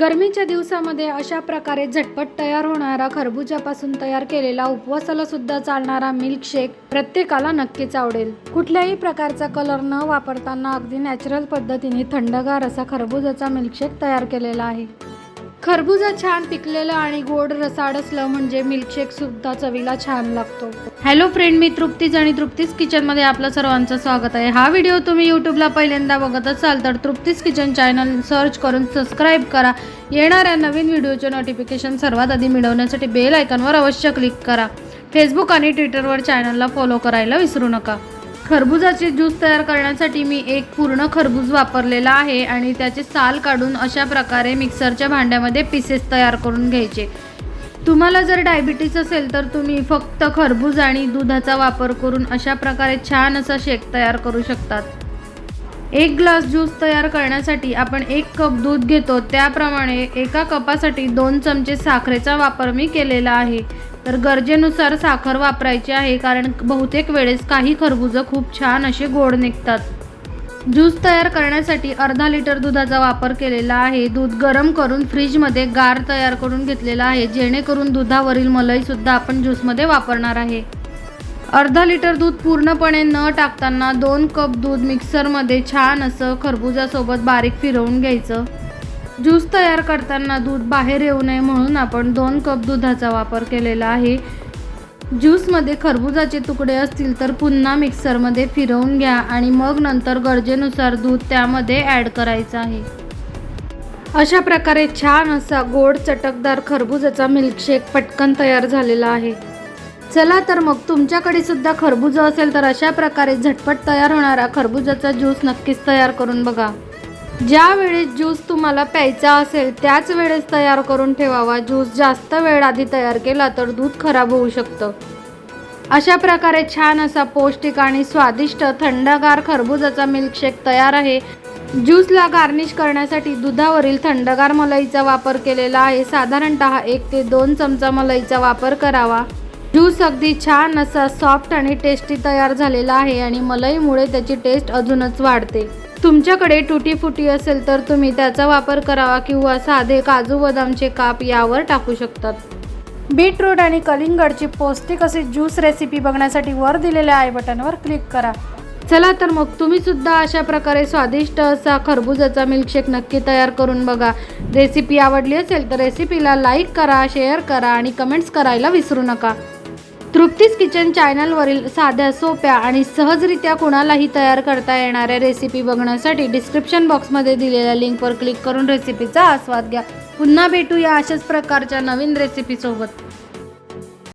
गरमीच्या दिवसामध्ये अशा प्रकारे झटपट तयार होणारा खरबुजापासून तयार केलेला उपवासाला सुद्धा चालणारा मिल्कशेक प्रत्येकाला नक्कीच आवडेल. कुठल्याही प्रकारचा कलर न वापरताना अगदी नॅचरल पद्धतीने थंडगार असा खरबुजाचा मिल्कशेक तयार केलेला आहे. खरबुजा छान पिकलेलं आणि गोड रसाड असलं म्हणजे मिल्कशेक सुद्धा चवीला छान लागतो. हॅलो फ्रेंड मी तृप्तीज आणि तृप्तीज किचनमध्ये आपलं सर्वांचं स्वागत आहे. हा व्हिडिओ तुम्ही यूट्यूबला पहिल्यांदा बघत असाल तर तृप्तीज किचन चॅनल सर्च करून सबस्क्राईब करा. येणाऱ्या नवीन व्हिडिओचे नोटिफिकेशन सर्वात आधी मिळवण्यासाठी बेल आयकॉनवर अवश्य क्लिक करा. फेसबुक आणि ट्विटरवर चॅनलला फॉलो करायला विसरू नका. खरबुजाचे ज्यूस तयार करण्यासाठी मी एक पूर्ण खरबूज वापरलेला आहे आणि त्याचे साल काढून अशा प्रकारे मिक्सरच्या भांड्यामध्ये पीसेस तयार करून घ्यायचे. तुम्हाला जर डायबिटीस असेल तर तुम्ही फक्त खरबूज आणि दुधाचा वापर करून अशा प्रकारे छान असा शेक तयार करू शकतात. एक ग्लास ज्यूस तयार करण्यासाठी आपण एक कप दूध घेतो. त्याप्रमाणे एका कपासाठी दोन चमचे साखरेचा वापर मी केलेला आहे. तर गरजेनुसार साखर वापरायची आहे कारण बहुतेक वेळेस काही खरबुजं खूप छान असे गोड निघतात. ज्यूस तयार करण्यासाठी अर्धा लिटर दुधाचा वापर केलेला आहे. दूध गरम करून फ्रीजमध्ये गार तयार करून घेतलेला आहे. जेणेकरून दुधावरील मलईसुद्धा आपण ज्यूसमध्ये वापरणार आहे. अर्धा लिटर दूध पूर्णपणे न टाकताना दोन कप दूध मिक्सरमध्ये छान असं खरबुजासोबत बारीक फिरवून घ्यायचं. ज्यूस तयार करताना दूध बाहेर येऊ नये म्हणून आपण दोन कप दुधाचा वापर केलेला आहे. ज्यूसमध्ये खरबुजाचे तुकडे असतील तर पुन्हा मिक्सरमध्ये फिरवून घ्या आणि मग नंतर गरजेनुसार दूध त्यामध्ये ॲड करायचं आहे. अशा प्रकारे छान असा गोड चटकदार खरबुजाचा मिल्कशेक पटकन तयार झालेला आहे. चला तर मग तुमच्याकडे सुद्धा खरबूज असेल तर अशा प्रकारे झटपट तयार होणारा खरबुजाचा ज्यूस नक्कीच तयार करून बघा. ज्या वेळेस ज्यूस तुम्हाला प्यायचा असेल त्याच वेळेस तयार करून ठेवावा. ज्यूस जास्त वेळ आधी तयार केला तर दूध खराब होऊ शकतं. अशा प्रकारे छान असा पौष्टिक आणि स्वादिष्ट थंडगार खरबुजाचा मिल्कशेक तयार आहे. ज्यूसला गार्निश करण्यासाठी दुधावरील थंडगार मलईचा वापर केलेला आहे. साधारणतः एक ते दोन चमचा मलईचा वापर करावा. ज्यूस अगदी छान असा सॉफ्ट आणि टेस्टी तयार झालेला आहे आणि मलईमुळे त्याची टेस्ट अजूनच वाढते. तुमच्याकडे टुटी फुटी असेल तर तुम्ही त्याचा वापर करावा किंवा साधे काजू बदामचे काप यावर टाकू शकतात. बीटरूट आणि कलिंगडची पौष्टिक अशी ज्यूस रेसिपी बघण्यासाठी वर दिलेल्या आय बटनवर क्लिक करा. चला तर मग तुम्ही सुद्धा अशा प्रकारे स्वादिष्ट असा खरबुजाचा मिल्कशेक नक्की तयार करून बघा. रेसिपी आवडली असेल तर रेसिपीला लाईक करा शेअर करा आणि कमेंट्स करायला विसरू नका. तृप्तीस किचन चॅनलवरील साध्या सोप्या आणि सहजरित्या कुणालाही तयार करता येणाऱ्या रेसिपी बघण्यासाठी डिस्क्रिप्शन बॉक्समध्ये दिलेल्या लिंकवर क्लिक करून रेसिपीचा आस्वाद घ्या. पुन्हा भेटूया अशाच प्रकारच्या नवीन रेसिपीसोबत